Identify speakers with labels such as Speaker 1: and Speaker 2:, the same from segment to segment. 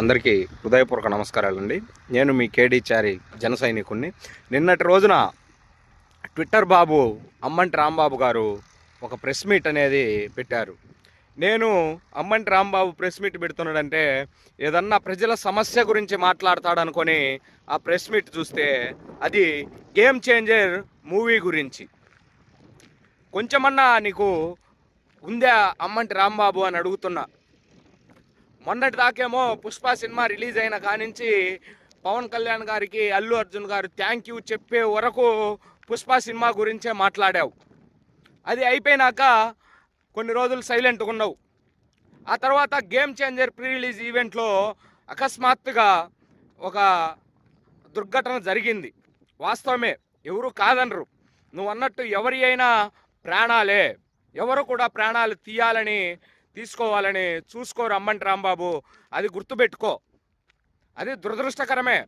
Speaker 1: అందరికీ హృదయపూర్వక నమస్కారాలండి. నేను మీ కేడీ చారి జన సైనికుణ్ణి. నిన్నటి రోజున ట్విట్టర్ బాబు అమ్మంటి రాంబాబు గారు ఒక ప్రెస్ మీట్ అనేది పెట్టారు. నేను అమ్మంటి రాంబాబు ప్రెస్ మీట్ పెడుతున్నాడంటే ఏదన్నా ప్రజల సమస్య గురించి మాట్లాడతాడనుకొని ఆ ప్రెస్ మీట్ చూస్తే అది గేమ్ చేంజర్ మూవీ గురించి. కొంచెమన్నా నీకు ఉందా అమ్మంటి రాంబాబు అని అడుగుతున్నా. మొన్నటి దాకేమో పుష్ప సినిమా రిలీజ్ అయిన కానించి పవన్ కళ్యాణ్ గారికి అల్లు అర్జున్ గారు థ్యాంక్ యూ చెప్పే వరకు పుష్ప సినిమా గురించే మాట్లాడావు. అది అయిపోయినాక కొన్ని రోజులు సైలెంట్గా ఉన్నావు ఆ తర్వాత గేమ్ చేంజర్ ప్రీ రిలీజ్ ఈవెంట్లో అకస్మాత్తుగా ఒక దుర్ఘటన జరిగింది. వాస్తవమే ఎవరు కాదనరు. నువ్వు అన్నట్టు ఎవరి అయినా ప్రాణాలే. ఎవరు కూడా ప్రాణాలు తీయాలని తీసుకోవాలని చూసుకో రమ్మంటి రాంబాబు. అది గుర్తుపెట్టుకో. అది దురదృష్టకరమే.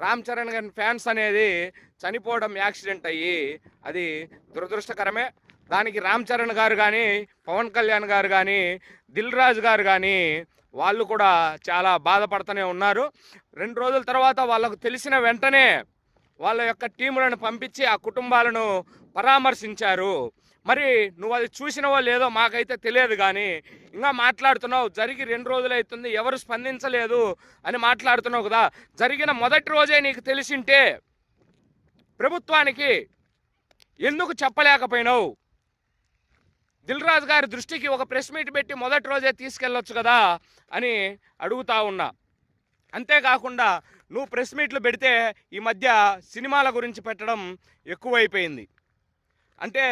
Speaker 1: రామ్ చరణ్ గారి ఫ్యాన్స్ అనేది చనిపోవడం యాక్సిడెంట్ అయ్యి అది దురదృష్టకరమే. దానికి రామ్ చరణ్ గారు కానీ పవన్ కళ్యాణ్ గారు కానీ దిల్ రాజు గారు కానీ వాళ్ళు కూడా చాలా బాధపడుతూనే ఉన్నారు. రెండు రోజుల తర్వాత వాళ్ళకు తెలిసిన వెంటనే వాళ్ళ యొక్క టీములను పంపించి ఆ కుటుంబాలను పరామర్శించారు. మరి నువ్వు అది చూసినవో లేదో మాకైతే తెలియదు కానీ ఇంకా మాట్లాడుతున్నావు జరిగి రెండు రోజులు అవుతుంది ఎవరు స్పందించలేదు అని మాట్లాడుతున్నావు కదా. జరిగిన మొదటి రోజే నీకు తెలిసింటే ప్రభుత్వానికి ఎందుకు చెప్పలేకపోయినావు? దిల్ రాజు గారి దృష్టికి ఒక ప్రెస్ మీట్ పెట్టి మొదటి రోజే తీసుకెళ్ళొచ్చు కదా అని అడుగుతా ఉన్నా. అంతేకాకుండా నువ్వు ప్రెస్ మీట్లు పెడితే ఈ మధ్య సినిమాల గురించి పెట్టడం ఎక్కువైపోయింది. అంటే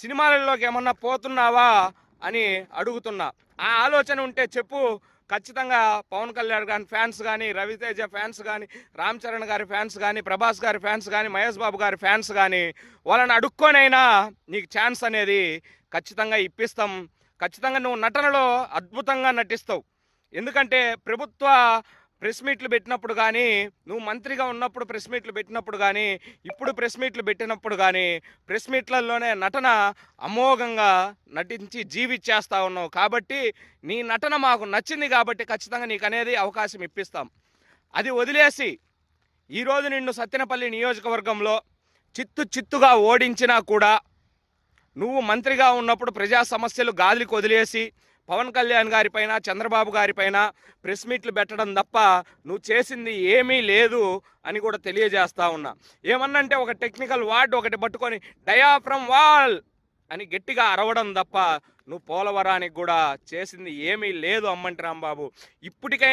Speaker 1: సినిమాలలోకి ఏమన్నా పోతున్నావా అని అడుగుతున్నా. ఆ ఆలోచన ఉంటే చెప్పు. ఖచ్చితంగా పవన్ కళ్యాణ్ గారి ఫ్యాన్స్ కానీ రవితేజ ఫ్యాన్స్ కానీ రామ్ చరణ్ గారి ఫ్యాన్స్ కానీ ప్రభాస్ గారి ఫ్యాన్స్ కానీ మహేష్ బాబు గారి ఫ్యాన్స్ కానీ వాళ్ళని అడుక్కొనైనా నీకు ఛాన్స్ అనేది ఖచ్చితంగా ఇప్పిస్తాం. ఖచ్చితంగా నువ్వు నటనలో అద్భుతంగా నటిస్తావు. ఎందుకంటే ప్రభుత్వ ప్రెస్ మీట్లు పెట్టినప్పుడు కానీ నువ్వు మంత్రిగా ఉన్నప్పుడు ప్రెస్ మీట్లు పెట్టినప్పుడు కానీ ఇప్పుడు ప్రెస్ మీట్లు పెట్టినప్పుడు కానీ ప్రెస్ మీట్లలోనే నటన అమోఘంగా నటించి జీవిచ్చేస్తా ఉన్నావు. కాబట్టి నీ నటన మాకు నచ్చింది కాబట్టి ఖచ్చితంగా నీకు అనేది అవకాశం ఇప్పిస్తాం. అది వదిలేసి ఈరోజు నిన్ను సత్తెనపల్లి నియోజకవర్గంలో చిత్తు చిత్తుగా ఓడించినా కూడా నువ్వు మంత్రిగా ఉన్నప్పుడు ప్రజా సమస్యలు గాలికి వదిలేసి పవన్ కళ్యాణ్ గారిపైన చంద్రబాబు గారిపైన ప్రెస్ మీట్లు పెట్టడం తప్ప నువ్వు చేసింది ఏమీ లేదు అని కూడా తెలియజేస్తా ఉన్నా. ఏమన్నంటే ఒక టెక్నికల్ వార్డ్ ఒకటి పట్టుకొని డయాఫ్రమ్ వాల్ అని గట్టిగా అరవడం తప్ప నువ్వు పోలవరానికి కూడా చేసింది ఏమీ లేదు అమ్మంటి రాంబాబు. ఇప్పటికైనా